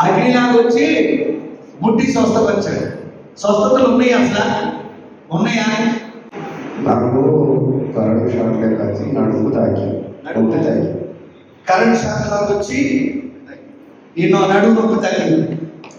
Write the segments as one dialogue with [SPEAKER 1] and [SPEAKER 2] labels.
[SPEAKER 1] అగ్నిలాగా వచ్చి ముట్టి స్వస్థపరిచాడు. స్వస్థతలు ఉన్నాయి అసలు? ఉన్నాయా?
[SPEAKER 2] నాకు కరెంట్ షాక్ వచ్చి నడుము తాకి నొప్పి తాకి.
[SPEAKER 1] కరెంట్ శాఖలోకి వచ్చి నిన్ను నడుము నొప్పి తగ్గింది.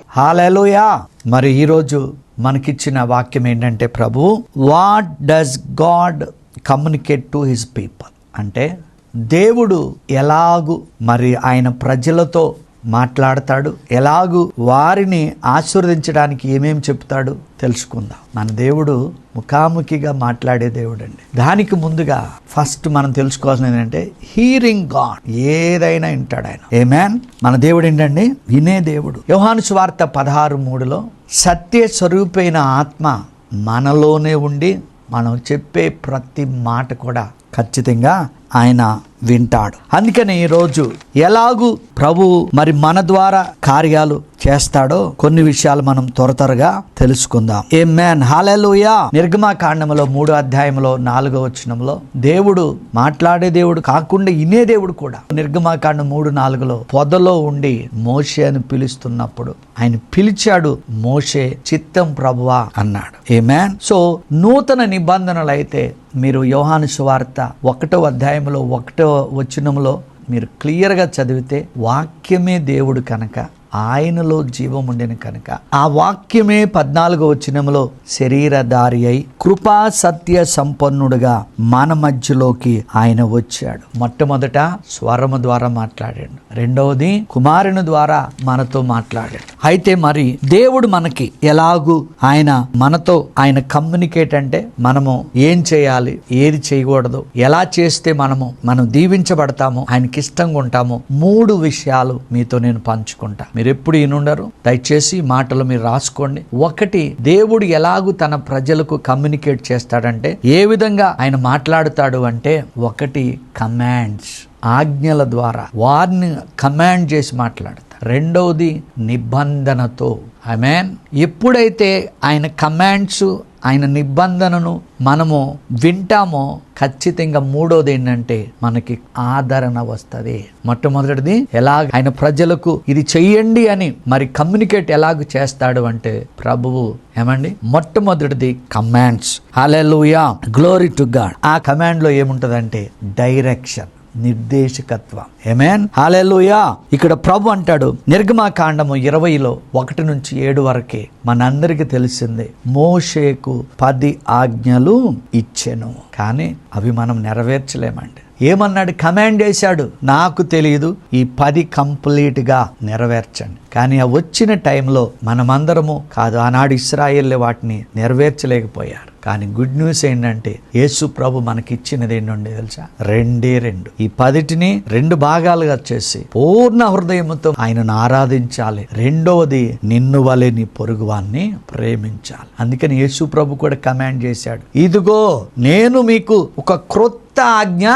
[SPEAKER 3] హాలెలుయా! మరి ఈరోజు మనకిచ్చిన వాక్యం ఏంటంటే ప్రభు what does God communicate to his people అంటే దేవుడు ఎలాగు మరి ఆయన ప్రజలతో మాట్లాడతాడు. ఎలాగు వారిని ఆశీర్వదించడానికి ఏమేం చెప్తాడు తెలుసుకుందాం. మన దేవుడు ముఖాముఖిగా మాట్లాడే దేవుడు అండి దానికి ముందుగా ఫస్ట్ మనం తెలుసుకోవాల్సింది ఏంటంటే హీరింగ్ గాడ్ ఏదైనా వింటాడు ఆయన. ఏమేన్ మన దేవుడు ఏంటండి? వినే దేవుడు. యోహాను స్వార్త పదహారు మూడులో సత్య స్వరూపైన ఆత్మ మనలోనే ఉండి మనం చెప్పే ప్రతి మాట కూడా ఖచ్చితంగా ఆయన వింటాడు. అందుకని ఈరోజు ఎలాగూ ప్రభు మరి మన ద్వారా కార్యాలు చేస్తాడో కొన్ని విషయాలు మనం త్వర త్వరగా తెలుసుకుందాం. ఏ మ్యాన్ హాలెలుయా నిర్గమా కాండములో మూడో అధ్యాయంలో నాలుగో వచనంలో దేవుడు మాట్లాడే దేవుడు కాకుండా ఇనే దేవుడు కూడా నిర్గమా కాండం మూడు నాలుగులో పొదలో ఉండి మోషే అని పిలుస్తున్నప్పుడు ఆయన పిలిచాడు మోషే చిత్తం ప్రభువా అన్నాడు. ఏ మ్యాన్ సో నూతన నిబంధనలు అయితే మీరు యోహాను సువార్త ఒకటో అధ్యాయం అధ్యాయంలో ఒకటో వచనంలో మీరు క్లియర్గా చదివితే వాక్యమే దేవుడు కనుక. ఆయనలో జీవం ఉండిన కనుక. ఆ వాక్యమే పద్నాలుగో వచనంలో శరీరధారి అయి కృపా సత్య సంపన్నుడుగా మన మధ్యలోకి ఆయన వచ్చాడు. మొట్టమొదట స్వరము ద్వారా మాట్లాడాడు. రెండవది కుమారుని ద్వారా మనతో మాట్లాడాడు. అయితే మరి దేవుడు మనకి ఎలాగూ ఆయన మనతో ఆయన కమ్యూనికేట్ అంటే మనము ఏం చేయాలి ఏది చేయకూడదు ఎలా చేస్తే మనము మనం దీవించబడతాము ఆయనకి ఇష్టంగా ఉంటాము మూడు విషయాలు మీతో నేను పంచుకుంటా. మీరు ఎప్పుడు ఈయనుండరు దయచేసి మాటలు మీరు రాసుకోండి. ఒకటి దేవుడు ఎలాగూ తన ప్రజలకు కమ్యూనికేట్ చేస్తాడంటే ఏ విధంగా ఆయన మాట్లాడుతాడు అంటే ఒకటి కమాండ్స్ ఆజ్ఞల ద్వారా వారిని కమాండ్ చేసి మాట్లాడతాడు. రెండవది నిబంధనతో. ఐ మీన్ ఎప్పుడైతే ఆయన కమాండ్స్ ఆయన నిబంధనను మనము వింటామో ఖచ్చితంగా మూడోది ఏంటంటే మనకి ఆదరణ వస్తుంది. మొట్టమొదటిది ఎలా ఆయన ప్రజలకు ఇది చెయ్యండి అని మరి కమ్యూనికేట్ ఎలాగ చేస్తాడు అంటే ప్రభువు ఏమండి? మొట్టమొదటిది commands hallelujah glory to God ఆ కమాండ్లో ఏముంటదంటే డైరెక్షన్ నిర్దేశకత్వం. ఏమేన్ హాలెలుయా ఇక్కడ ప్రభు అంటాడు నిర్గమాకాండము ఇరవైలో ఒకటి నుంచి ఏడు వరకే మనందరికీ తెలిసిందే మోషేకు పది ఆజ్ఞలు ఇచ్చెను. కానీ అవి మనం నెరవేర్చలేమండి. ఏమన్నాడు? కమాండ్ చేశాడు. నాకు తెలియదు ఈ పది కంప్లీట్గా నెరవేర్చండి. కానీ ఆ వచ్చిన టైంలో మనమందరము కాదు ఆనాడు ఇస్రాయేల్ వాటిని నెరవేర్చలేకపోయారు. కానీ గుడ్ న్యూస్ ఏంటంటే యేసు ప్రభు మనకిచ్చినది ఏంటండి తెలుసా? రెండే రెండు. ఈ పదిటిని రెండు భాగాలుగా చేసి పూర్ణ హృదయంతో ఆయనను ఆరాధించాలి. రెండవది నిన్ను వలె నీ పొరుగువాన్ని ప్రేమించాలి. అందుకని యేసు ప్రభు కూడా కమాండ్ చేశాడు. ఇదిగో నేను మీకు ఒక క్రొత్త ఆజ్ఞ?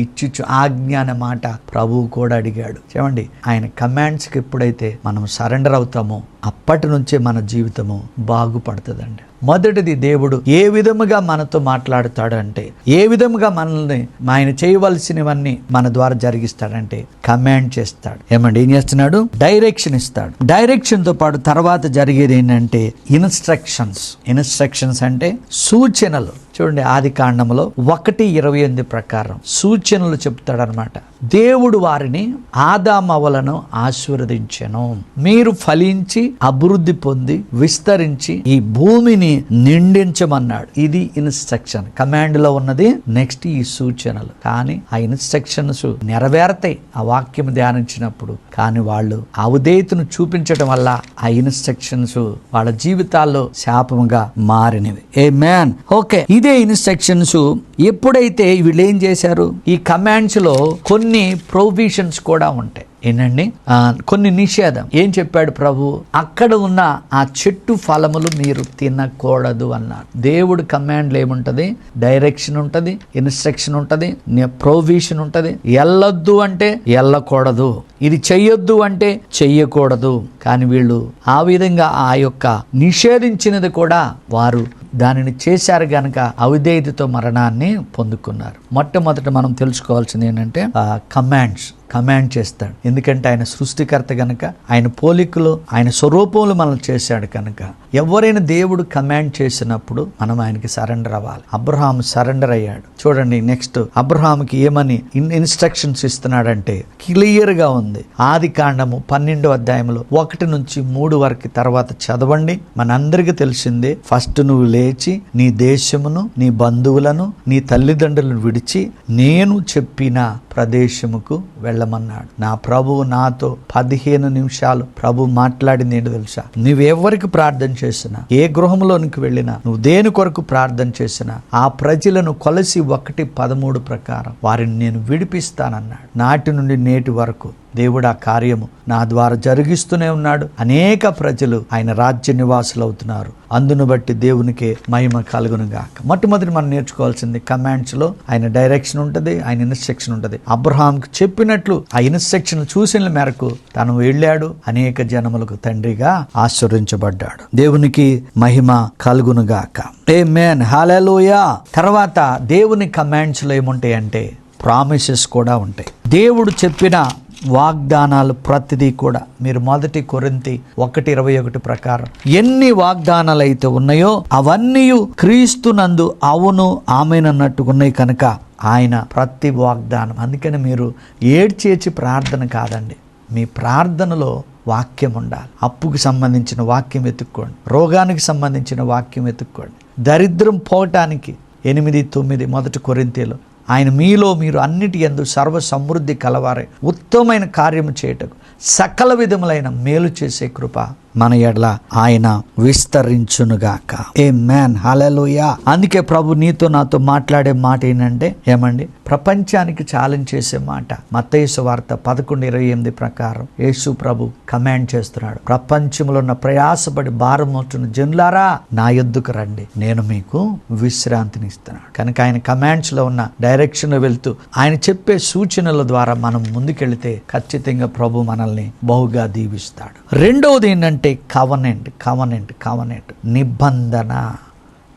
[SPEAKER 3] ఇచ్చుచు ఆజ్ఞ అనే మాట ప్రభువు కూడా అడిగాడు. చూడండి ఆయన కమాండ్స్కి ఎప్పుడైతే మనం సరెండర్ అవుతామో అప్పటి నుంచే మన జీవితము బాగుపడుతుందండి. మొదటిది దేవుడు ఏ విధముగా మనతో మాట్లాడుతాడు అంటే ఏ విధముగా మనల్ని ఆయన చేయవలసినవన్నీ మన ద్వారా జరిగిస్తాడంటే కమాండ్ చేస్తాడు. ఏమండి ఏం చేస్తున్నాడు? డైరెక్షన్ ఇస్తాడు. డైరెక్షన్తో పాటు తర్వాత జరిగేది ఏంటంటే ఇన్స్ట్రక్షన్స్. ఇన్స్ట్రక్షన్స్ అంటే సూచనలు. చూడండి ఆది కాండంలో ఒకటి ఇరవై ఎనిమిది ప్రకారం సూచనలు చెప్తాడనమాట దేవుడు వారిని ఆదామవలను ఆశీర్వదించెను. మీరు ఫలించి అభివృద్ధి పొంది విస్తరించి ఈ భూమిని నిండించమన్నాడు. ఇది ఇన్స్ట్రక్షన్. కమాండ్లో ఉన్నది నెక్స్ట్ ఈ సూచనలు. కానీ ఆ ఇన్స్ట్రక్షన్స్ నెరవేరతాయి. ఆ వాక్యం ధ్యానించినప్పుడు కానీ వాళ్ళు ఆ ఉదయతను చూపించడం వల్ల ఆ ఇన్స్ట్రక్షన్స్ వాళ్ళ జీవితాల్లో శాపముగా మారినవి. ఏ మ్యాన్ ఓకే ఇదే ఇన్స్ట్రక్షన్స్ ఎప్పుడైతే వీళ్ళు ఏం చేశారు? ఈ కమాండ్స్లో కొన్ని ప్రొవిజన్స్ కూడా ఉంటాయి. ఏంటండి? కొన్ని నిషేధం. ఏం చెప్పాడు ప్రభు? అక్కడ ఉన్న ఆ చెట్టు ఫలములు మీరు తినకూడదు అన్నారు దేవుడు కమాండ్లు ఏముంటది? డైరెక్షన్ ఉంటది ఇన్స్ట్రక్షన్ ఉంటది ప్రొవిషన్ ఉంటది. వెళ్ళొద్దు అంటే వెళ్ళకూడదు ఇది చెయ్యొద్దు అంటే చెయ్యకూడదు. కానీ వీళ్ళు ఆ విధంగా ఆ యొక్క నిషేధించినది కూడా వారు దానిని చేశారు గనక అవిధేయతతో మరణాన్ని పొందుకున్నారు. మొట్టమొదట మనం తెలుసుకోవాల్సింది ఏంటంటే కమాండ్స్ కమాండ్ చేస్తాడు. ఎందుకంటే ఆయన సృష్టికర్త కనుక ఆయన పోలికలు ఆయన స్వరూపములు మనం చేశాడు కనుక ఎవరైనా దేవుడు కమాండ్ చేసినప్పుడు మనం ఆయనకి సరెండర్ అవ్వాలి. అబ్రహాం సరెండర్ అయ్యాడు. చూడండి నెక్స్ట్ అబ్రహాంకి ఏమని ఇన్ ఇన్స్ట్రక్షన్స్ ఇస్తున్నాడంటే క్లియర్గా ఉంది. ఆది కాండము పన్నెండో అధ్యాయంలో ఒకటి నుంచి మూడు వరకు తర్వాత చదవండి. మనందరికీ తెలిసిందే ఫస్ట్ నువ్వు లేచి నీ దేశమును నీ బంధువులను నీ తల్లిదండ్రులను విడిచి నేను చెప్పిన ప్రదేశముకు వెళ్ళమన్నాడు. నా ప్రభువు నాతో పదిహేను నిమిషాలు ప్రభు మాట్లాడింది నేను తెలుసా? నువ్వెవరికి ప్రార్థన చేసినా ఏ గృహంలోనికి వెళ్ళినా నువ్వు దేని కొరకు ప్రార్థన చేసినా ఆ ప్రజలను కొలసి ఒకటి పదమూడు ప్రకారం వారిని నేను విడిపిస్తానన్నాడు. నాటి నుండి నేటి వరకు దేవుడు ఆ కార్యము నా ద్వారా జరిగిస్తూనే ఉన్నాడు. అనేక ప్రజలు ఆయన రాజ్య నివాసులు అవుతున్నారు అందును బట్టి దేవునికే మహిమ కలుగునుగాక. మొట్టమొదటి మనం నేర్చుకోవాల్సింది కమాండ్స్లో ఆయన డైరెక్షన్ ఉంటుంది ఆయన ఇన్స్ట్రక్షన్ ఉంటుంది. అబ్రహాంకు చెప్పినట్లు ఆ ఇన్స్ట్రక్షన్ చూసిన మేరకు తను వెళ్ళాడు అనేక జనములకు తండ్రిగా ఆశ్చర్యించబడ్డాడు దేవునికి మహిమ కలుగునుగాక. ఏ మేన్ హాలూయా తర్వాత దేవుని కమాండ్స్లో ఏముంటాయి అంటే ప్రామిసెస్ కూడా ఉంటాయి. దేవుడు చెప్పిన వాగ్దానాలు ప్రతిదీ కూడా. మీరు మొదటి కొరింతి ఒకటి ఇరవై ఒకటి ప్రకారం. ఎన్ని వాగ్దానాలు అయితే ఉన్నాయో అవన్నీ క్రీస్తునందు అవును ఆమెనన్నట్టు ఉన్నాయి కనుక ఆయన ప్రతి వాగ్దానం. అందుకని మీరు ఏడ్చేచి ప్రార్థన కాదండి. మీ ప్రార్థనలో వాక్యం ఉండాలి. అప్పుకు సంబంధించిన వాక్యం వెతుక్కోండి. రోగానికి సంబంధించిన వాక్యం వెతుక్కోండి. దరిద్రం పోవటానికి ఎనిమిది తొమ్మిది మొదటి కొరింతీలు. ఆయన మీలో మీరు అన్నిటి ఎందు సర్వ సమృద్ధి కలవారే. ఉత్తమమైన కార్యము చేయటకు సకల విధములైన మేలు చేసే కృప. మన ఎడల ఆయన విస్తరించునుగాక. ఏ మ్యాన్ హలలుయా అందుకే ప్రభు నీతో నాతో మాట్లాడే మాట ఏంటంటే ఏమండి? ప్రపంచానికి ఛాలెంజ్ చేసే మాట. మత్తయేసు వార్త పదకొండు ఇరవై ఎనిమిది ప్రకారం యేసు ప్రభు కమాండ్ చేస్తున్నాడు. ప్రపంచంలో ఉన్న ప్రయాసపడి భారం మోస్తున్న జనులారా నా ఎద్దుకు రండి. నేను మీకు విశ్రాంతిని ఇస్తున్నాను కనుక ఆయన కమాండ్స్లో ఉన్న డైరెక్షన్ వెళ్తూ ఆయన చెప్పే సూచనల ద్వారా మనం ముందుకెళ్తే ఖచ్చితంగా ప్రభు మనల్ని బహుగా దీవిస్తాడు. రెండవది ఏంటంటే కవనెంట్ కవనెంట్ కవనెంట్ నిబంధన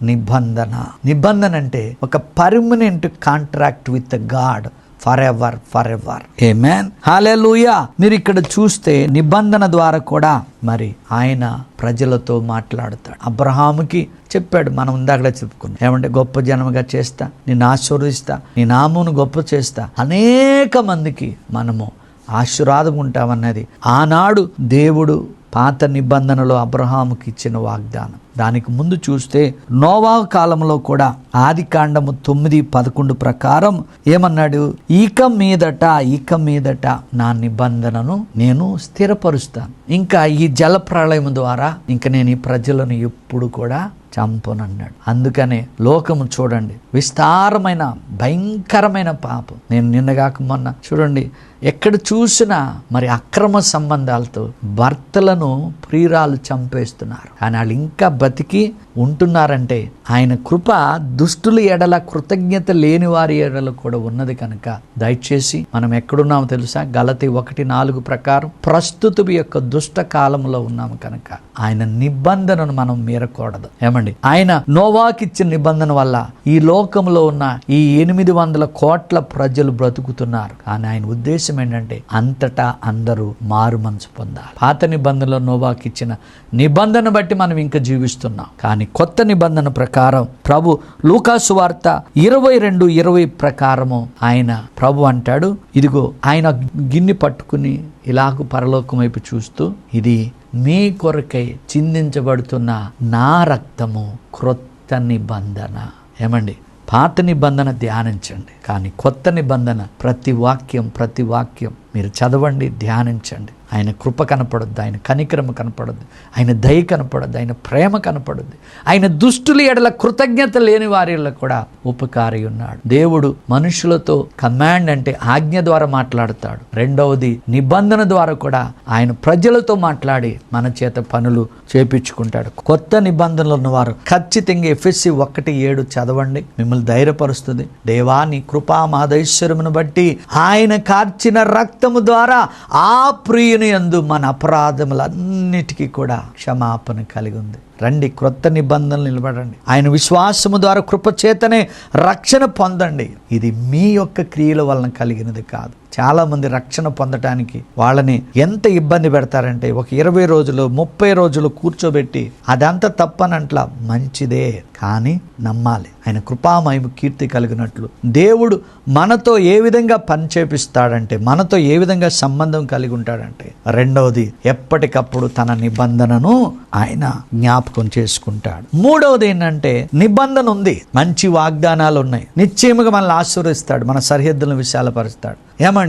[SPEAKER 3] నిబంధన. నిబంధన అంటే ఒక permanent contract with God for ever for ever amen hallelujah మీరు ఇక్కడ చూస్తే నిబంధన ద్వారా కూడా మరి ఆయన ప్రజలతో మాట్లాడతాడు. అబ్రహాముకి చెప్పాడు మనం ఇందాకడే చెప్పుకున్నాం. ఏమంటే గొప్ప జనముగా చేస్తా నేను ఆశీర్వదిస్తా నీ నామును గొప్ప చేస్తా. అనేక మందికి మనము ఆశీర్వాదం ఉంటామన్నది. ఆనాడు దేవుడు పాత నిబంధనలో అబ్రహాముకి ఇచ్చిన వాగ్దానం. దానికి ముందు చూస్తే నోవా కాలంలో కూడా ఆది కాండము తొమ్మిది పదకొండు ప్రకారం ఏమన్నాడు? ఇక మీదట ఇక మీదట నా నిబంధనను నేను స్థిరపరుస్తాను. ఇంకా ఈ జల ప్రళయం ద్వారా ఇంకా నేను ఈ ప్రజలను ఎప్పుడు కూడా చంపనన్నాడు. అందుకనే లోకము చూడండి విస్తారమైన భయంకరమైన పాపం. నేను నిన్నగాక మొన్న చూడండి ఎక్కడ చూసినా మరి అక్రమ సంబంధాలతో భర్తలను ప్రియురాలు చంపేస్తున్నారు. కానీ వాళ్ళు ఇంకా బతికి ఉంటున్నారంటే ఆయన కృప దుష్టుల ఎడల కృతజ్ఞత లేని వారి ఎడల కూడా ఉన్నది కనుక దయచేసి మనం ఎక్కడున్నామో తెలుసా? గలతి ఒకటి నాలుగు ప్రకారం ప్రస్తుత యొక్క దుష్ట కాలంలో ఉన్నాము కనుక ఆయన నిబంధనను మనం మీరకూడదు. ఏమండి? ఆయన నోవాకిచ్చిన నిబంధన వల్ల ఈ లోకంలో ఉన్న ఈ ఎనిమిది వందల కోట్ల ప్రజలు బ్రతుకుతున్నారు. కానీ ఆయన ఉద్దేశం ఏంటంటే అంతటా అందరూ మారు మనసు పొందాలి. పాత నిబంధనలో నోవాకిచ్చిన నిబంధన బట్టి మనం ఇంకా జీవిస్తున్నాం. కానీ కొత్త నిబంధన ప్రకారం ప్రభు లూకాసు వార్త ఇరవై రెండు ఇరవై ప్రకారము ఆయన ప్రభు అంటాడు ఇదిగో ఆయన గిన్నె పట్టుకుని ఇలాగ పరలోకం వైపు చూస్తూ ఇది మీ కొరకై చిందించబడుతున్న నా రక్తము క్రొత్త నిబంధన. ఏమండి? పాత నిబంధన ధ్యానించండి. కానీ కొత్త నిబంధన ప్రతి వాక్యం ప్రతి వాక్యం మీరు చదవండి ధ్యానించండి. ఆయన కృప కనపడద్దు ఆయన కనికరమ కనపడద్దు ఆయన దయ కనపడద్దు ఆయన ప్రేమ కనపడద్దు. ఆయన దుష్టుల ఎడల కృతజ్ఞత లేని వారిలో కూడా ఉపకారి ఉన్నాడు. దేవుడు మనుషులతో కమాండ్ అంటే ఆజ్ఞ ద్వారా మాట్లాడతాడు. రెండవది నిబంధన ద్వారా కూడా ఆయన ప్రజలతో మాట్లాడి మన చేత పనులు చేపించుకుంటాడు. కొత్త నిబంధనలు ఉన్నవారు ఖచ్చితంగా ఎఫ్ఎస్సి ఒకటి ఏడు చదవండి మిమ్మల్ని ధైర్యపరుస్తుంది. దేవా నీ కృపా మాధైశ్వరమును బట్టి ఆయన కార్చిన రక్త రక్తము ద్వారా ఆ ప్రియుని యందు మన అపరాధములన్నిటికీ కూడా క్షమాపణ కలిగి ఉంది. రండి క్రొత్త నిబంధనలు నిలబడండి. ఆయన విశ్వాసము ద్వారా కృపచేతనే రక్షణ పొందండి. ఇది మీ యొక్క క్రియల వలన కలిగినది కాదు. చాలామంది రక్షణ పొందటానికి వాళ్ళని ఎంత ఇబ్బంది పెడతారంటే ఒక ఇరవై రోజులు ముప్పై రోజులు కూర్చోబెట్టి అదంతా తప్పనంట్లా మంచిదే కానీ నమ్మాలి. ఆయన కృపామయము కీర్తి కలిగినట్లు. దేవుడు మనతో ఏ విధంగా పనిచేపిస్తాడంటే మనతో ఏ విధంగా సంబంధం కలిగి ఉంటాడంటే రెండవది ఎప్పటికప్పుడు తన నిబంధనను ఆయన జ్ఞాపకం చేసుకుంటాడు. మూడవది ఏంటంటే నిబంధన ఉంది. మంచి వాగ్దానాలు ఉన్నాయి. నిశ్చయముగా మనల్ని ఆశీర్వదిస్తాడు. మన సరిహద్దులను విశాలపరుస్తాడు. ఏమండి?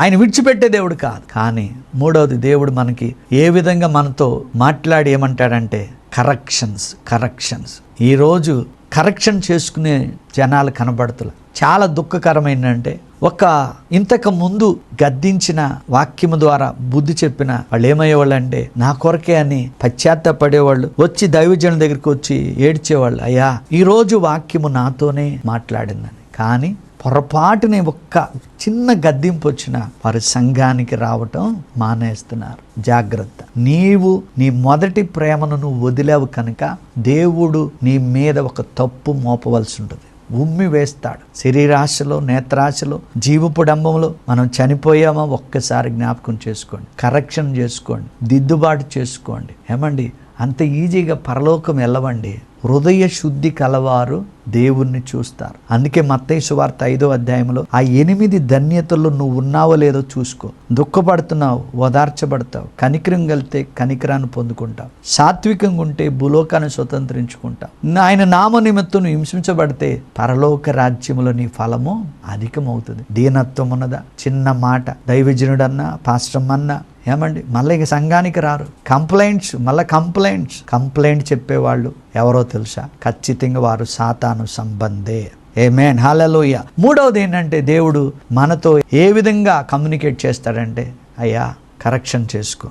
[SPEAKER 3] ఆయన విడిచిపెట్టే దేవుడు కాదు. కానీ మూడవది దేవుడు మనకి ఏ విధంగా మనతో మాట్లాడి ఏమంటాడంటే కరెక్షన్స్ కరెక్షన్స్ ఈరోజు కరెక్షన్ చేసుకునే జనాలు కనబడుతున్నారు చాలా దుఃఖకరమైందంటే ఒక ఇంతకు ముందు గద్దించిన వాక్యము ద్వారా బుద్ధి చెప్పిన వాళ్ళు ఏమయ్యేవాళ్ళు అంటే నా కొరకే అని పశ్చాత్తపడేవాళ్ళు వచ్చి దైవజనుల దగ్గరికి వచ్చి ఏడ్చేవాళ్ళు. అయ్యా ఈ రోజు వాక్యము నాతోనే మాట్లాడిందని. కానీ పొరపాటుని ఒక్క చిన్న గద్దింపు వచ్చిన వారి సంఘానికి రావటం మానేస్తున్నారు. జాగ్రత్త. నీవు నీ మొదటి ప్రేమను నువ్వు వదిలేవు కనుక దేవుడు నీ మీద ఒక తప్పు మోపవలసి ఉంటుంది. ఉమ్మి వేస్తాడు. శరీరాశలో నేత్రాశలో జీవపుడంబంలో మనం చనిపోయామా ఒక్కసారి జ్ఞాపకం చేసుకోండి. కరెక్షన్ చేసుకోండి. దిద్దుబాటు చేసుకోండి. ఏమండి? అంత ఈజీగా పరలోకం వెళ్ళవండి. హృదయ శుద్ధి కలవారు దేవుణ్ణి చూస్తారు. అందుకే మత్తయి సువార్త ఐదో అధ్యాయంలో ఆ ఎనిమిది ధన్యతల్లో నువ్వు ఉన్నావో లేదో చూసుకో. దుఃఖపడుతున్నావు ఓదార్చబడతావు కనికరం కలితే కనికరాన్ని పొందుకుంటావు. సాత్వికంగా ఉంటే భూలోకాన్ని స్వతంత్రించుకుంటావు. ఆయన నామ నిమిత్తం నువ్వు హింసించబడితే పరలోక రాజ్యములో నీ ఫలము అధికమవుతుంది. దీనత్వం ఉన్నదా? చిన్న మాట. దైవజనుడన్నా పాశ్రమన్నా ఏమండి? మళ్ళీ ఇక సంఘానికి రారు. కంప్లైంట్స్ మళ్ళీ కంప్లైంట్స్. కంప్లైంట్ చెప్పేవాళ్ళు ఎవరో తెలుసా? ఖచ్చితంగా వారు సాతాను సంబంధే. ఏ మేన్ హాలలోయ మూడవది ఏంటంటే దేవుడు మనతో ఏ విధంగా కమ్యూనికేట్ చేస్తాడంటే అయ్యా కరెక్షన్ చేసుకో.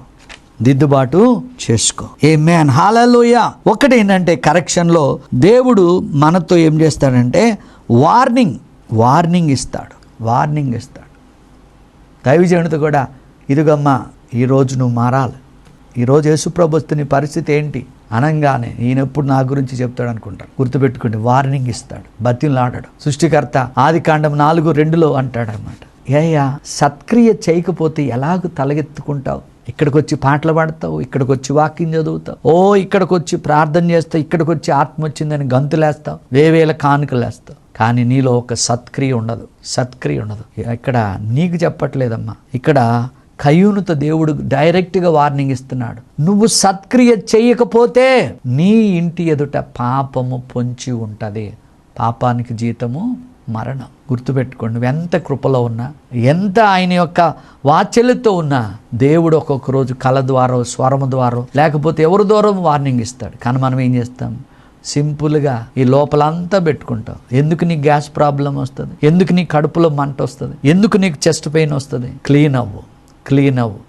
[SPEAKER 3] దిద్దుబాటు చేసుకో. ఏ మ్యాన్ హాలలోయ ఒకటి ఏంటంటే కరెక్షన్లో దేవుడు మనతో ఏం చేస్తాడంటే వార్నింగ్ వార్నింగ్ ఇస్తాడు. వార్నింగ్ ఇస్తాడు. దైవజనుడితో కూడా ఇదిగమ్మా ఈరోజు నువ్వు మారాలి. ఈరోజు యేసుప్రభు పరిస్థితి ఏంటి? అనంగానే ఈయన ఎప్పుడు నా గురించి చెప్తాడు అనుకుంటాడు. గుర్తుపెట్టుకోండి వార్నింగ్ ఇస్తాడు బతిలాడాడు సృష్టికర్త ఆది కాండం నాలుగు రెండులో అంటాడనమాట ఏయ్యా సత్క్రియ చేయకపోతే ఎలాగ తలగెత్తుకుంటావు? ఇక్కడికి వచ్చి పాటలు పాడతావు ఇక్కడికి వచ్చి వాకింగ్ చదువుతావు. ఓ ఇక్కడికి వచ్చి ప్రార్థన చేస్తావు ఇక్కడికి వచ్చి ఆత్మ వచ్చిందని గంతులేస్తావు వేవేల కానుకలేస్తావు కానీ నీలో ఒక సత్క్రియ ఉండదు సత్క్రియ ఉండదు. ఇక్కడ నీకు చెప్పట్లేదమ్మా. ఇక్కడ కయూనుతో దేవుడు డైరెక్ట్గా వార్నింగ్ ఇస్తున్నాడు. నువ్వు సత్క్రియ చేయకపోతే నీ ఇంటి ఎదుట పాపము పొంచి ఉంటుంది. పాపానికి జీతము మరణం. గుర్తుపెట్టుకోండి నువ్వు ఎంత కృపలో ఉన్నా ఎంత ఆయన యొక్క వాత్సల్యతో ఉన్నా దేవుడు ఒక్కొక్క రోజు కళ ద్వారా స్వరము ద్వారా లేకపోతే ఎవరి దూరం వార్నింగ్ ఇస్తాడు. కానీ మనం ఏం చేస్తాం? సింపుల్గా ఈ లోపలంతా పెట్టుకుంటాం. ఎందుకు నీకు గ్యాస్ ప్రాబ్లం వస్తుంది? ఎందుకు నీ కడుపులో మంట వస్తుంది? ఎందుకు నీకు చెస్ట్ పెయిన్ వస్తుంది? క్లీన్ అవ్వు. క్లీన్ అవ్వు.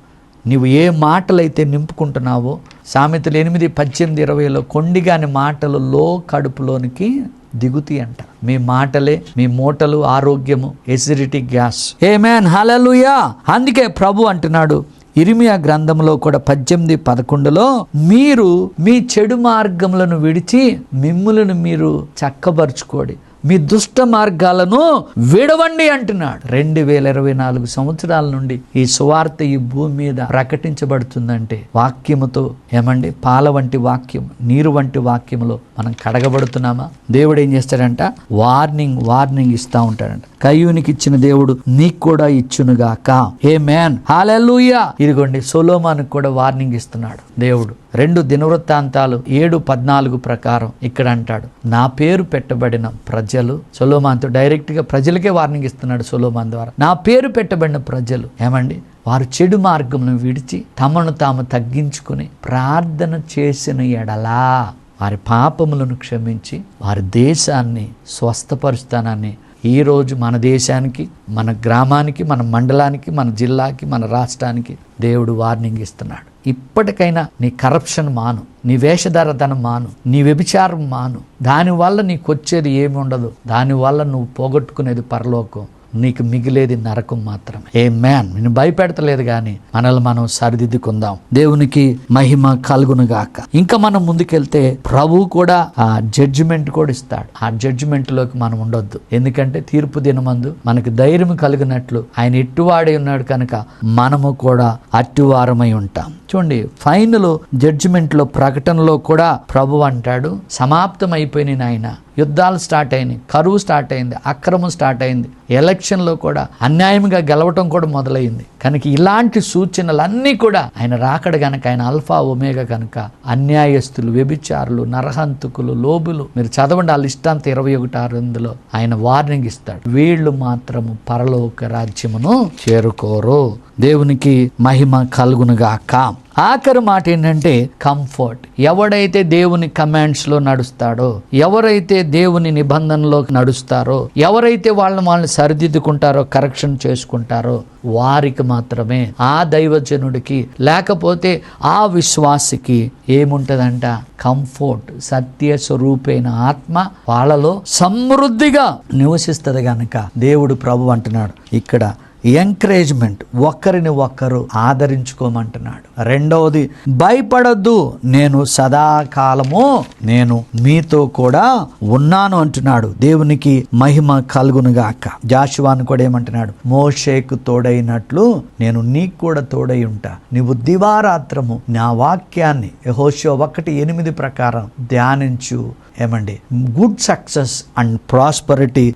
[SPEAKER 3] నీవు ఏ మాటలైతే నింపుకుంటున్నావో సామెతలు ఎనిమిది పద్దెనిమిది ఇరవైలో కొండిగాని మాటలు లో కడుపులోనికి దిగుతాయి అంట. మీ మాటలే మీ మూటలు ఆరోగ్యము acidity gas amen hallelujah అందుకే ప్రభు అంటున్నాడు ఇరిమియా గ్రంథంలో కూడా పద్దెనిమిది పదకొండులో మీరు మీ చెడు మార్గములను విడిచి మిమ్ములను మీరు చక్కబరుచుకోడి. మీ దుష్ట మార్గాలను విడవండి అంటున్నాడు. రెండు వేల ఇరవై నాలుగు సంవత్సరాల నుండి ఈ సువార్త ఈ భూమి మీద ప్రకటించబడుతుందంటే వాక్యముతో ఏమండి? పాల వంటి వాక్యం నీరు వంటి వాక్యములో మనం కడగబడుతున్నామా? దేవుడు ఏం చేస్తాడంట? వార్నింగ్ వార్నింగ్ ఇస్తా ఉంటాడంట. కయ్యూనికి ఇచ్చిన దేవుడు నీకు కూడా ఇచ్చునుగాక. ఏ మ్యాన్ హాలూయా ఇదిగోండి సొలోమానికి కూడా వార్నింగ్ ఇస్తున్నాడు దేవుడు. రెండు దినవృత్తాంతాలు ఏడు పద్నాలుగు ప్రకారం ఇక్కడ అంటాడు నా పేరు పెట్టబడిన ప్రజలు సొలోమాన్తో డైరెక్ట్గా ప్రజలకే వార్నింగ్ ఇస్తున్నాడు సొలోమాన్ ద్వారా. నా పేరు పెట్టబడిన ప్రజలు ఏమండి? వారు చెడు మార్గమును విడిచి తమను తాము తగ్గించుకుని ప్రార్థన చేసిన ఎడలా వారి పాపములను క్షమించి వారి దేశాన్ని స్వస్థపరుస్తానని ఈరోజు మన దేశానికి మన గ్రామానికి మన మండలానికి మన జిల్లాకి మన రాష్ట్రానికి దేవుడు వార్నింగ్ ఇస్తున్నాడు. ఇప్పటికైనా నీ కరప్షన్ మాను నీ వేషధారధనం మాను నీ వ్యభిచారం మాను. దానివల్ల నీకు వచ్చేది ఏమి ఉండదు దానివల్ల నువ్వు పోగొట్టుకునేది పరలోకం. నీకు మిగిలేది నరకం మాత్రమే. ఏ మ్యాన్ నేను భయపెడతలేదు కానీ మనల్ని మనం సరిదిద్దుకుందాం. దేవునికి మహిమ కలుగునుగాక. ఇంకా మనం ముందుకెళ్తే ప్రభు కూడా ఆ జడ్జిమెంట్ కూడా ఇస్తాడు. ఆ జడ్జిమెంట్లోకి మనం ఉండొద్దు. ఎందుకంటే తీర్పు దినమందు మనకు ధైర్యం కలిగినట్లు ఆయన ఎట్టువాడై ఉన్నాడు కనుక మనము కూడా అట్టువారమై ఉంటాం. చూడండి ఫైనల్ జడ్జిమెంట్లో ప్రకటనలో కూడా ప్రభు అంటాడు సమాప్తం అయిపోయిన నాయన యుద్ధాలు స్టార్ట్ అయినాయి కరువు స్టార్ట్ అయింది అక్రమం స్టార్ట్ అయింది. ఎలక్షన్లో కూడా అన్యాయంగా గెలవటం కూడా మొదలైంది కనుక ఇలాంటి సూచనలన్నీ కూడా ఆయన రాకడ గనక ఆయన అల్ఫా ఒమేగ కనుక అన్యాయస్తులు వ్యభిచారులు నరహంతుకులు లోబులు మీరు చదవండి ఆ లిస్ట్ అంతా ఇరవై ఒకటి ఆరు ఇందులో ఆయన వార్నింగ్ ఇస్తాడు. వీళ్ళు మాత్రము పరలోక రాజ్యమును చేరుకోరు. దేవునికి మహిమ కలుగునుగాక ఆఖరి మాట ఏంటంటే కంఫర్ట్ ఎవడైతే దేవుని కమాండ్స్లో నడుస్తాడో ఎవరైతే దేవుని నిబంధనలో నడుస్తారో ఎవరైతే వాళ్ళని వాళ్ళని సరిదిద్దుకుంటారో కరెక్షన్ చేసుకుంటారో వారికి మాత్రమే ఆ దైవజనుడికి లేకపోతే ఆ విశ్వాసికి ఏముంటుందంట? కంఫర్ట్ సత్య స్వరూపైన ఆత్మ వాళ్ళలో సమృద్ధిగా నివసిస్తుంది కనుక దేవుడు ప్రభు అంటున్నాడు. ఇక్కడ ఎంకరేజ్మెంట్ ఒక్కరిని ఒక్కరు ఆదరించుకోమంటున్నాడు. రెండవది భయపడద్దు నేను సదాకాలము నేను మీతో కూడా ఉన్నాను అంటున్నాడు. దేవునికి మహిమ కలుగునుగాక. జాషువాను కూడా ఏమంటున్నాడు మోషేకు తోడైనట్లు నేను నీకు కూడా తోడై ఉంటా. నీవు దివారాత్రము నా వాక్యాన్ని హోషో ఒకటి ఎనిమిది ప్రకారం ధ్యానించు. ఏమండి? గుడ్ సక్సెస్ అండ్ ప్రాస్పరిటీ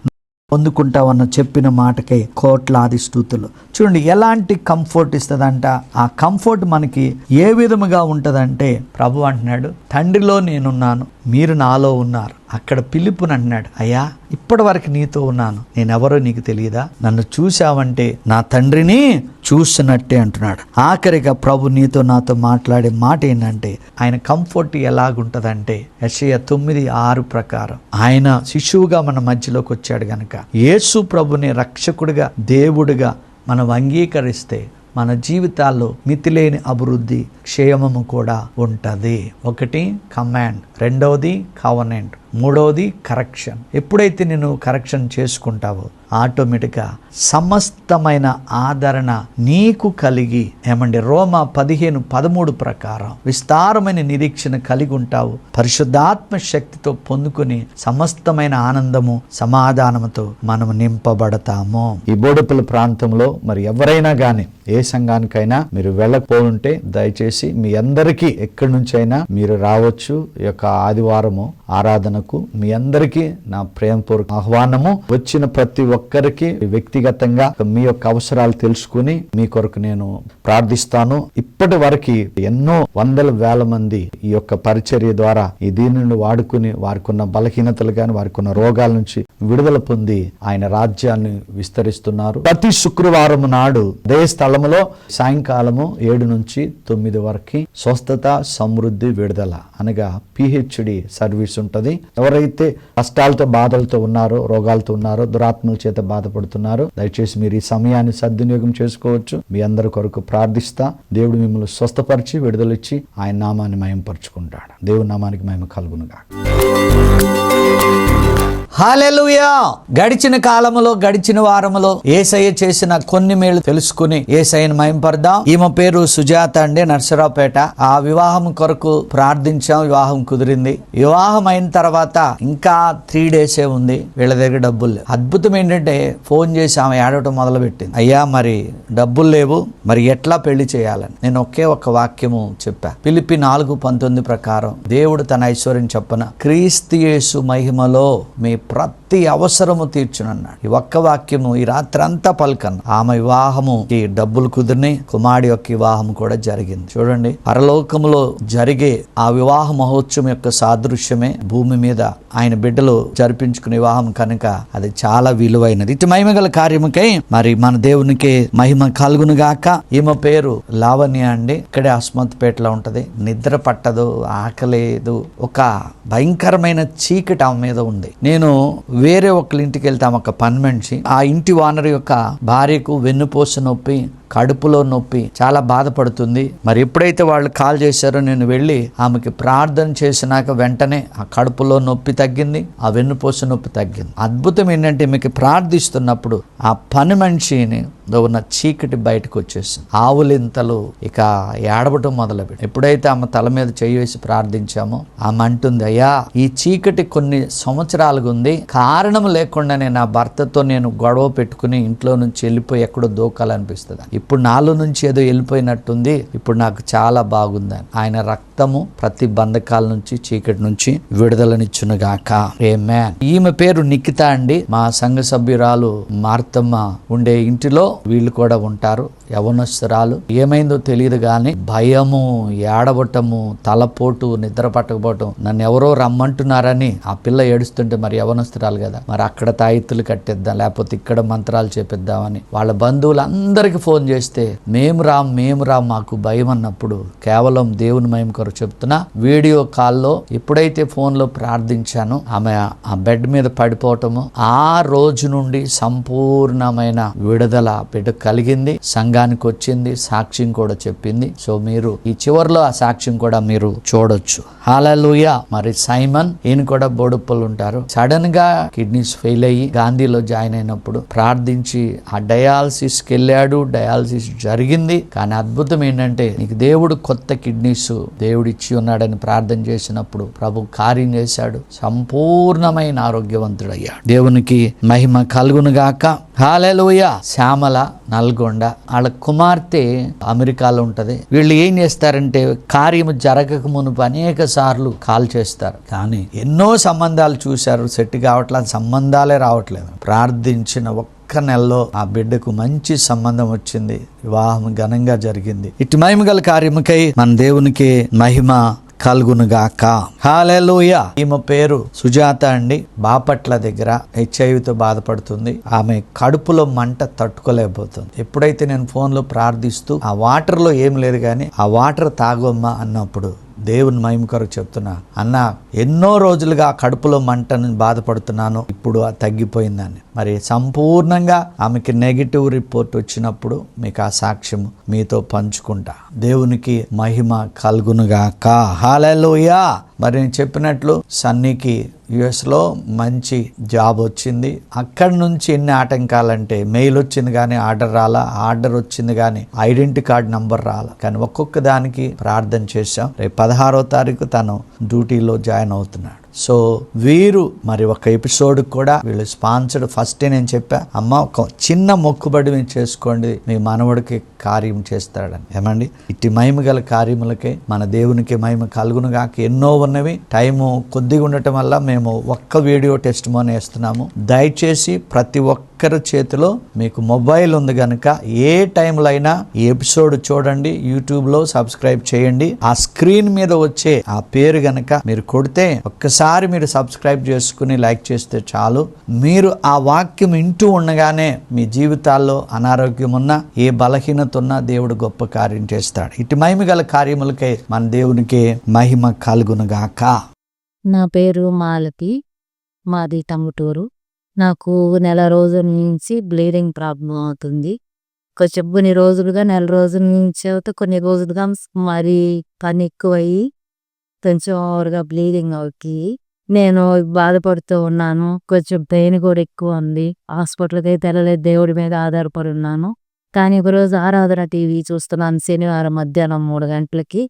[SPEAKER 3] పొందుకుంటావన్న చెప్పిన మాటకై కోట్లాది స్థుతులు. చూడండి ఎలాంటి కంఫర్ట్ ఇస్తుందంట? ఆ కంఫర్ట్ మనకి ఏ విధముగా ఉంటుందంటే ప్రభు అంటున్నాడు తండ్రిలో నేనున్నాను మీరు నాలో ఉన్నారు. అక్కడ పిలుపుని అంటున్నాడు అయ్యా ఇప్పటి వరకు నీతో ఉన్నాను. నేనెవరో నీకు తెలియదా? నన్ను చూశావంటే నా తండ్రిని చూసినట్టే అంటున్నాడు. ఆఖరిగా ప్రభు నీతో నాతో మాట్లాడే మాట ఏంటంటే ఆయన కంఫర్ట్ ఎలాగుంటదంటే యషయ తొమ్మిది ఆరు ప్రకారం ఆయన శిశువుగా మన మధ్యలోకి వచ్చాడు గనక యేసు ప్రభుని రక్షకుడిగా దేవుడిగా మనం అంగీకరిస్తే మన జీవితాల్లో మితిలేని అభివృద్ధి క్షేమము కూడా ఉంటుంది. ఒకటి కమాండ్. రెండవది కవనెంట్ మూడవది కరెక్షన్ ఎప్పుడైతే నేను కరెక్షన్ చేసుకుంటావో ఆటోమేటిక్గా సమస్తమైన ఆదరణ నీకు కలిగి ఏమండి రోమా పదిహేను పదమూడు ప్రకారం విస్తారమైన నిరీక్షణ కలిగి ఉంటావు. పరిశుద్ధాత్మ శక్తితో పొందుకుని సమస్తమైన ఆనందము సమాధానముతో మనము నింపబడతాము. ఈ బోడుపల ప్రాంతంలో మరి ఎవరైనా కానీ ఏ సంఘానికైనా మీరు వెళ్ళకపోతుంటే దయచేసి మీ అందరికీ ఎక్కడి నుంచైనా మీరు రావచ్చు. ఈ యొక్క ఆదివారము ఆరాధనకు మీ అందరికీ నా ప్రేమపూర్వక ఆహ్వానము. వచ్చిన ప్రతి ఒక్కరికి వ్యక్తిగతంగా మీ యొక్క అవసరాలు తెలుసుకుని మీ కొరకు నేను ప్రార్థిస్తాను. ఇప్పటి వరకు ఎన్నో వందల వేల మంది ఈ యొక్క పరిచర్య ద్వారా ఈ దీనిని వాడుకుని వారికి ఉన్న బలహీనతలు కానీ వారికి ఉన్న రోగాల నుంచి విడుదల పొంది ఆయన రాజ్యాన్ని విస్తరిస్తున్నారు. ప్రతి శుక్రవారం నాడు అదే స్థలములో సాయంకాలము ఏడు నుంచి తొమ్మిది వరకు స్వస్థత సమృద్ధి విడుదల అనగా పిహెచ్ పిహెచ్డి సర్వీస్ ఉంటుంది. ఎవరైతే కష్టాలతో బాధలతో ఉన్నారో రోగాలతో ఉన్నారో దురాత్మల చేత బాధపడుతున్నారో దయచేసి మీరు ఈ సమయాన్ని సద్వినియోగం చేసుకోవచ్చు. మీ అందరి కొరకు ప్రార్థిస్తా. దేవుడు మిమ్మల్ని స్వస్థపరిచి విడుదలిచ్చి ఆయన నామాన్ని మయంపరుచుకుంటాడు దేవుడి నామానికి మేము కలుగునుగా హాలెలుయా! గడిచిన కాలములో గడిచిన వారములో ఏసయ్య చేసిన కొన్ని మేలు తెలుసుకుని ఏసయ్యను మయంపడదాం ఈమె పేరు సుజాత అండి నర్సరావుపేట. ఆ వివాహం కొరకు ప్రార్థించాం వివాహం కుదిరింది. వివాహం అయిన తర్వాత ఇంకా త్రీ డేసే ఉంది వీళ్ళ దగ్గర డబ్బులు లేవు. అద్భుతం ఏంటంటే ఫోన్ చేసి ఆమె ఏడవటం మొదలు పెట్టింది అయ్యా మరి డబ్బులు లేవు మరి ఎట్లా పెళ్ళి చేయాలని? నేను ఒకే ఒక వాక్యము చెప్పా. పిలిపి నాలుగు పంతొమ్మిది ప్రకారం దేవుడు తన ఐశ్వర్యం చెప్పన క్రీస్తు యేసు మహిమలో మీ berat. ప్రతి అవసరము తీర్చునన్నాడు. ఈ ఒక్క వాక్యము ఈ రాత్రి అంతా పలకను ఆమె వివాహము ఈ డబ్బులు కుదిరిని కుమారుడి యొక్క వివాహం కూడా జరిగింది. చూడండి పరలోకములో జరిగే ఆ వివాహ మహోత్సవం యొక్క సాదృశ్యమే భూమి మీద ఆయన బిడ్డలు జరిపించుకునే వివాహం కనుక అది చాలా విలువైనది. ఇటు మహిమగల కార్యముకై మరి మన దేవునికి మహిమ కలుగును గాక ఈమె పేరు లావణ్య అండి. ఇక్కడే అస్మత్పేటలో ఉంటది. నిద్ర పట్టదు ఆకలేదు. ఒక భయంకరమైన చీకటి ఆమె మీద ఉంది. నేను వేరే ఒకళ్ళ ఇంటికి వెళ్తే ఆమె ఒక పని మనిషి. ఆ ఇంటి వానర్ యొక్క భార్యకు వెన్నుపోస నొప్పి కడుపులో నొప్పి చాలా బాధపడుతుంది. మరి ఎప్పుడైతే వాళ్ళు కాల్ చేశారో నేను వెళ్ళి ఆమెకి ప్రార్థన చేసినాక వెంటనే ఆ కడుపులో నొప్పి తగ్గింది ఆ వెన్నుపోస నొప్పి తగ్గింది. అద్భుతం ఏంటంటే మీకు ప్రార్థిస్తున్నప్పుడు ఆ పని మనిషిని ఉన్న చీకటి బయటకు వచ్చేసింది ఆవులింతలు ఇక ఏడవటం మొదలుపెట్టి ఎప్పుడైతే ఆమె తల మీద చేయి వేసి ప్రార్థించామో ఆమె అంటుంది అయ్యా ఈ చీకటి కొన్ని సంవత్సరాలుగా ఉంది. కారణం లేకుండానే నా భర్తతో నేను గొడవ పెట్టుకుని ఇంట్లో నుంచి వెళ్ళిపోయి ఎక్కడో దూకాలనిపిస్తుంది. ఇప్పుడు నాలో నుంచి ఏదో వెళ్ళిపోయినట్టుంది ఇప్పుడు నాకు చాలా బాగుందని ఆయన రక్తము ప్రతి బంధకాల నుంచి చీకటి నుంచి విడుదలనిచ్చునుగాక. ఏ మ్యాన్ ఈమె పేరు నిఖిత అండి. మా సంఘ సభ్యురాలు మార్తమ్మ ఉండే ఇంటిలో వీళ్ళు కూడా ఉంటారు యవనస్తురాలు. ఏమైందో తెలియదు కానీ భయము ఏడవటము తలపోటు నిద్ర పట్టకపోవటం నన్ను ఎవరో రమ్మంటున్నారని ఆ పిల్ల ఏడుస్తుంటే మరి యవనస్తురాలు కదా. మరి అక్కడ తాయిత్తులు కట్టేద్దాం లేకపోతే ఇక్కడ మంత్రాలు చేపిద్దామని వాళ్ళ బంధువులందరికీ ఫోన్ చేస్తే మేము రాం మేము రాం మాకు భయం అన్నప్పుడు కేవలం దేవుని మయం కొరకు చెప్తున్నా. వీడియో కాల్లో ఎప్పుడైతే ఫోన్లో ప్రార్థించానో ఆమె ఆ బెడ్ మీద పడిపోవటము ఆ రోజు నుండి సంపూర్ణమైన విడుదల బిడ్డ కలిగింది సంఘానికి వచ్చింది సాక్ష్యం కూడా చెప్పింది. సో మీరు ఈ చివరిలో ఆ సాక్ష్యం కూడా మీరు చూడొచ్చు. హాలూయ మరి సైమన్ ఈయన కూడా బోడుప్పలు ఉంటారు. సడన్గా కిడ్నీస్ ఫెయిల్ అయ్యి గాంధీలో జాయిన్ అయినప్పుడు ప్రార్థించి ఆ డయాలసిస్కి వెళ్ళాడు. డయాలసిస్ జరిగింది. కానీ అద్భుతం ఏంటంటే నీకు దేవుడు కొత్త కిడ్నీస్ దేవుడు ఇచ్చి ఉన్నాడని ప్రార్థన చేసినప్పుడు ప్రభు కార్యం చేశాడు. సంపూర్ణమైన ఆరోగ్యవంతుడయ్యాడు. దేవునికి మహిమ కలుగునుగాక హాలెలోయ శ్యామల నల్గొండ వాళ్ళ కుమార్తె అమెరికాలో ఉంటది. వీళ్ళు ఏం చేస్తారంటే కార్యము జరగక మునుపు అనేక సార్లు కాల్ చేస్తారు. కానీ ఎన్నో సంబంధాలు చూశారు. సెట్ కావట్లేదు సంబంధాలే రావట్లేదు. ప్రార్థించిన ఒక్క నెలలో ఆ బిడ్డకు మంచి సంబంధం వచ్చింది. వివాహం ఘనంగా జరిగింది. ఇటు మహిమ గల కార్యముకై మన దేవునికి మహిమ కలుగునుగాక. హాలూయ ఈమె పేరు సుజాత అండి. బాపట్ల దగ్గర హెచ్ఐవితో బాధపడుతుంది. ఆమె కడుపులో మంట తట్టుకోలేకపోతుంది. ఎప్పుడైతే నేను ఫోన్లో ప్రార్థిస్తూ ఆ వాటర్లో ఏం లేదు కానీ ఆ వాటర్ తాగోమ్మా అన్నప్పుడు దేవుని మహిమ కొరకు చెప్తున్నా అన్న ఎన్నో రోజులుగా కడుపులో మంటను బాధపడుతున్నాను ఇప్పుడు అది తగ్గిపోయిందని. మరి సంపూర్ణంగా ఆమెకి నెగిటివ్ రిపోర్ట్ వచ్చినప్పుడు మీకు ఆ సాక్ష్యం మీతో పంచుకుంటా. దేవునికి మహిమ కలుగునుగాక. హాలూయా మరి నేను చెప్పినట్లు సన్నీకి యుఎస్లో మంచి జాబ్ వచ్చింది. అక్కడి నుంచి ఎన్ని ఆటంకాలంటే మెయిల్ వచ్చింది కానీ ఆర్డర్ రాలా ఆర్డర్ వచ్చింది కానీ ఐడెంటిటీ కార్డ్ నంబర్ రాలా. కానీ ఒక్కొక్క దానికి ప్రార్థన చేశాం. రేపు పదహారో తారీఖు తను డ్యూటీలో జాయిన్ అవుతున్నాడు. సో వీరు మరి ఒక ఎపిసోడ్ కూడా వీళ్ళు స్పాన్సర్డ్. ఫస్ట్ నేను చెప్పా అమ్మ ఒక చిన్న మొక్కుబడి మీరు చేసుకోండి మీ మనవడికి కార్యం చేస్తాడని. ఏమండి? ఇట్టి మహిమ గల కార్యములకే మన దేవునికి మహిమ కలుగును గాక. ఎన్నో ఉన్నవి టైము కొద్దిగా ఉండటం వల్ల మేము ఒక్క వీడియో టెస్ట్ మోనే వేస్తున్నాము. దయచేసి ప్రతి ఒక్క ఒక్కరి చేతిలో మీకు మొబైల్ ఉంది కనుక ఏ టైంలో అయినా ఈ ఎపిసోడ్ చూడండి యూట్యూబ్లో సబ్స్క్రైబ్ చేయండి. ఆ స్క్రీన్ మీద వచ్చే ఆ పేరు గనక మీరు కొడితే ఒక్కసారి మీరు సబ్స్క్రైబ్ చేసుకుని లైక్ చేస్తే చాలు. మీరు ఆ వాక్యం ఇంటూ ఉండగానే మీ జీవితాల్లో అనారోగ్యం ఉన్నా ఏ బలహీనత ఉన్నా దేవుడు గొప్ప కార్యం చేస్తాడు. ఇటు మహిమ గల కార్యములకే మన దేవునికి మహిమ కలుగునుగాక.
[SPEAKER 4] నా పేరు మాలతి మాది తమ్ముటూరు. నాకు నెల రోజుల నుంచి బ్లీడింగ్ ప్రాబ్లం అవుతుంది. కొంచెం కొన్ని రోజులుగా నెల రోజుల నుంచి అయితే కొన్ని రోజులుగా మరి పని ఎక్కువయ్యి కొంచెం ఓవర్గా బ్లీడింగ్ అవుతుంది నేను బాధపడుతూ ఉన్నాను. కొంచెం పెయిన్ కూడా ఎక్కువ ఉంది. హాస్పిటల్కి అయితే వెళ్ళలేదు. దేవుడి మీద ఆధారపడి ఉన్నాను. కానీ ఒకరోజు ఆరాధన టీవీ చూస్తున్నాను. శనివారం మధ్యాహ్నం మూడు గంటలకి.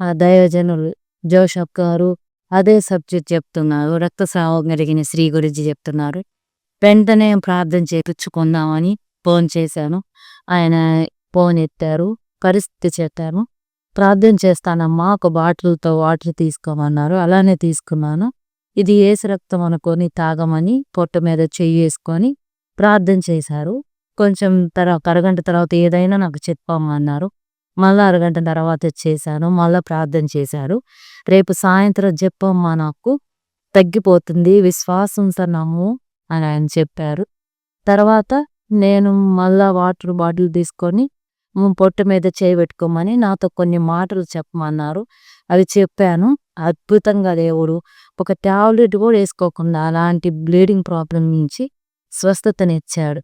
[SPEAKER 4] ఆ దైవజనులు జోషప్ గారు అదే సబ్జెక్ట్ చెప్తున్నారు. రక్తస్రావం కలిగిన స్త్రీ గురించి చెప్తున్నారు. వెంటనే ప్రార్థన చేపించుకుందామని ఫోన్ చేశాను. ఆయన ఫోన్ ఎత్తారు పరిస్థితి చెప్పాను ప్రార్థన చేస్తానమ్మా ఒక బాటిల్తో వాటర్ తీసుకోమన్నారు. అలానే తీసుకున్నాను. ఇది ఏసు రక్తం అనుకొని తాగమని పొట్ట మీద చెయ్యి వేసుకొని ప్రార్థన చేశారు. కొంచెం తర్వాత అరగంట తర్వాత ఏదైనా నాకు చెప్పమ్మన్నారు మళ్ళీ అరగంట తర్వాత చేశాను. మళ్ళీ ప్రార్థన చేశారు. రేపు సాయంత్రం చెప్పమ్మా నాకు తగ్గిపోతుంది. విశ్వాసంతో నమ్ము. అని ఆయన చెప్పారు. తర్వాత నేను మళ్ళా వాటర్ బాటిల్ తీసుకొని పొట్టు పొట్ట మీద చేయి పెట్టుకోమని నాతో కొన్ని మాటలు చెప్పమన్నారు. అవి చెప్పాను. అద్భుతంగా దేవుడు ఒక టాబ్లెట్ కూడా వేసుకోకుండా అలాంటి బ్లీడింగ్ ప్రాబ్లం నుంచి స్వస్థతనిచ్చాడు.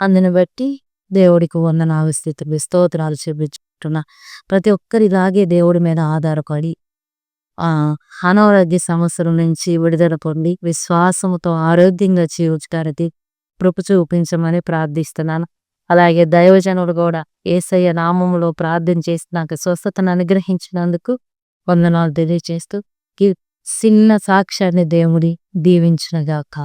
[SPEAKER 4] అందుని బట్టి దేవుడికి వందనాలు స్థితులు స్తోత్రాలు చూపించుకుంటున్నా ప్రతి ఒక్కరు ఇలాగే దేవుడి మీద ఆధారపడి అనారోగ్య సమస్యల నుంచి విడుదల పొంది విశ్వాసముతో ఆరోగ్యంగా జీవించడానికి కృప చూపించమని ప్రార్థిస్తున్నాను. అలాగే దైవజనులు కూడా ఏసయ్య నామములో ప్రార్థన చేసి నాకు స్వస్థతను అనుగ్రహించినందుకు వందనాలు తెలియజేస్తూ ఈ చిన్న సాక్ష్యాన్ని దేవుడి దీవించినగాక.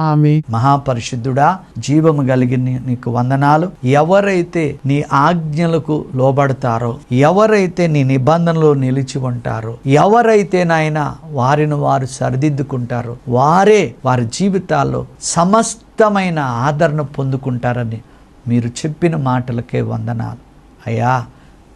[SPEAKER 4] ఆమె.
[SPEAKER 3] మహాపరిశుద్ధుడా జీవము కలిగిన నీకు వందనాలు. ఎవరైతే నీ ఆజ్ఞలకు లోబడతారో ఎవరైతే నీ నిబంధనలో నిలిచి ఉంటారో ఎవరైతే నాయన వారిని వారు సరిదిద్దుకుంటారో వారే వారి జీవితాల్లో సమస్తమైన ఆదరణ పొందుకుంటారని మీరు చెప్పిన మాటలకే వందనాలు. అయ్యా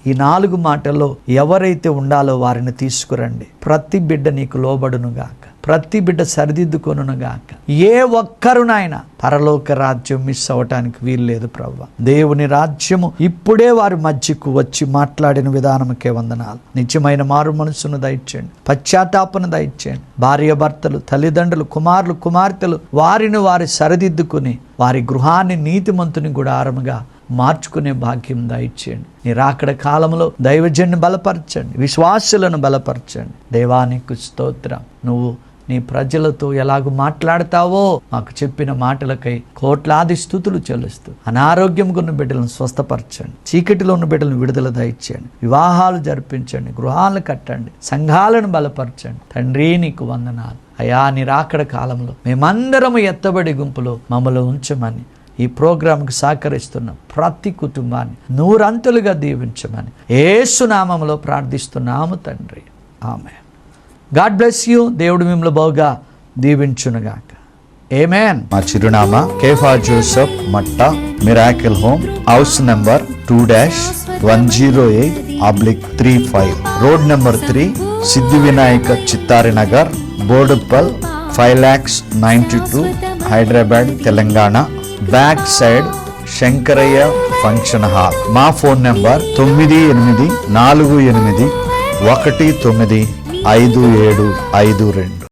[SPEAKER 3] ఈ నాలుగు మాటల్లో ఎవరైతే ఉండాలో వారిని తీసుకురండి. ప్రతి బిడ్డ నీకు లోబడునుగా ప్రతి బిడ్డ సరిదిద్దుకొనుగాక ఏ ఒక్కరు నాయన పరలోక రాజ్యం మిస్ అవ్వటానికి వీలు లేదు ప్రవ్వ. దేవుని రాజ్యము ఇప్పుడే వారి మధ్యకు వచ్చి మాట్లాడిన విధానముకే వందనాలు. నిత్యమైన మారు మనసును దయచేయండి. పశ్చాత్తాపను దయచేయండి. భార్య భర్తలు తల్లిదండ్రులు కుమారులు కుమార్తెలు వారిని వారి సరిదిద్దుకుని వారి గృహాన్ని నీతిమంతుని గుడారముగా మార్చుకునే భాగ్యం దయచేయండి. నిరాకడ కాలంలో దైవజన్ని బలపరచండి. విశ్వాసులను బలపరచండి. దేవానికి స్తోత్రం. నువ్వు నీ ప్రజలతో ఎలాగ మాట్లాడతావో మాకు చెప్పిన మాటలకై కోట్లాది స్థుతులు చెల్లిస్తూ అనారోగ్యం ఉన్న బిడ్డలను స్వస్థపరచండి. చీకటిలో ఉన్న బిడ్డలను విడుదల దయచేయండి. వివాహాలు జరిపించండి. గృహాలను కట్టండి. సంఘాలను బలపరచండి. తండ్రి నీకు వందనాలు. అయా నిరాకడ కాలంలో మేమందరము ఎత్తబడి గుంపులో మమ్మల్ని ఉంచమని ఈ ప్రోగ్రాంకి సహకరిస్తున్న ప్రతి కుటుంబాన్ని నూరంతులుగా దీవించమని ఏసునామంలో ప్రార్థిస్తున్నాము తండ్రి. ఆమె గాడ్ బ్లెస్ యూ దేవుడు మిమ్మల్ని బాగా దీవించునుగాక. ఏమేన్ మా చిరునామా Kefa Joseph Matta miracle home house number two dash one zero eight oblique three five road number three Siddhi Vinayaka Chittari Nagar Boduppal five lakhs ninety two Hyderabad Telangana. Back side Shankaraiah function hall. మా phone number తొమ్మిది ఎనిమిది నాలుగు ఎనిమిది ఒకటి తొమ్మిది. ఐదు ఏడు ఐదు రెండు.